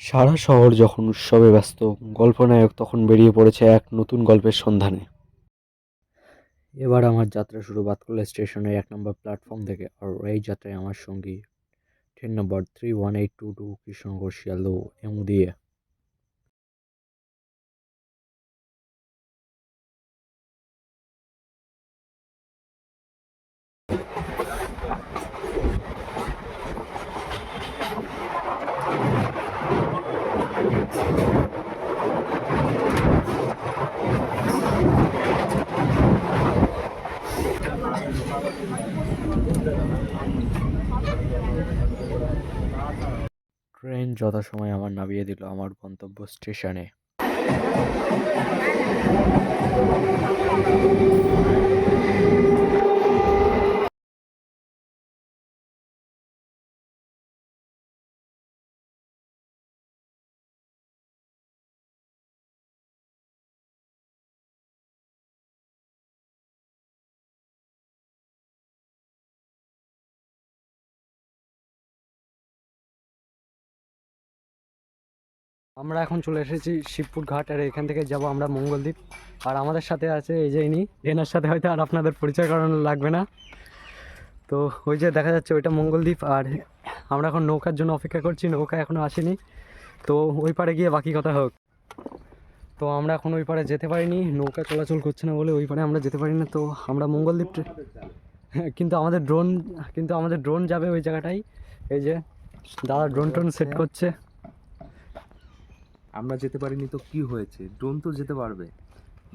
সারা শহর যখন উৎসবে ব্যস্ত, গল্পনায়ক তখন বেরিয়ে পড়েছে এক নতুন গল্পের সন্ধানে। এবার আমার যাত্রা শুরু বাতকুল্লা স্টেশনের এক নম্বর প্ল্যাটফর্ম থেকে। আর এই যাত্রায় আমার সঙ্গী train number three one eight two two Krishnanagar Sealdah EMU দিয়ে। ট্রেন যথাসময়ে আমার নামিয়ে দিল আমার গন্তব্য স্টেশনে। আমরা এখন চলে এসেছি শিবপুর ঘাট, আর এখান থেকে যাব আমরা মঙ্গলদ্বীপ। আর আমাদের সাথে আছে এই যে ইনি, এনার সাথে হয়তো আর আপনাদের পরিচয় করানো লাগবে না। তো ওই যে দেখা যাচ্ছে ওইটা মঙ্গলদ্বীপ, আর আমরা এখন নৌকার জন্য অপেক্ষা করছি, নৌকা এখনও আসেনি। তো ওই পারে গিয়ে বাকি কথা হোক। তো আমরা এখন ওই পারে যেতে পারিনি, নৌকা চলাচল করছে না বলে ওই পারে আমরা যেতে পারি না তো আমরা মঙ্গলদ্বীপ কিন্তু আমাদের ড্রোন কিন্তু আমাদের ড্রোন যাবে ওই জায়গাটাই এই যে দাদা ড্রোন টোন সেট করছে। আমরা যেতে পারিনি তো কি হয়েছে? ড্রোন তো যেতে পারবে।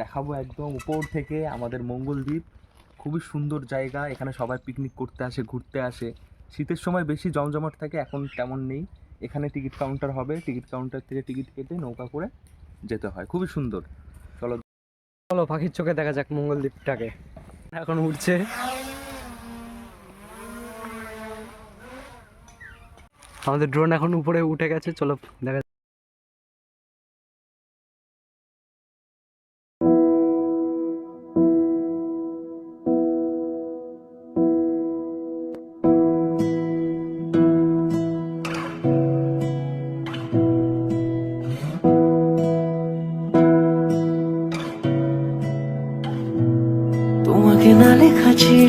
দেখাবো একদম উপর থেকে আমাদের মঙ্গলদ্বীপ। খুবই সুন্দর জায়গা, এখানে সবাই পিকনিক করতে আসে, ঘুরতে আসে। শীতের সময় বেশি জমজমাট থাকে, এখন তেমন নেই। এখানে টিকিট কাউন্টার হবে টিকিট কাউন্টার থেকে টিকিট কেটে নৌকা করে যেতে হয়। খুবই সুন্দর। চলো। চলো, পাখির চোখে দেখা যাক মঙ্গলদ্বীপটাকে। এখন উঠছে আমাদের ড্রোন এখন উপরে উঠে গেছে, চলো দেখা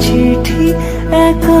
চিঠি একা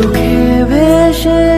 সুখে ভেসে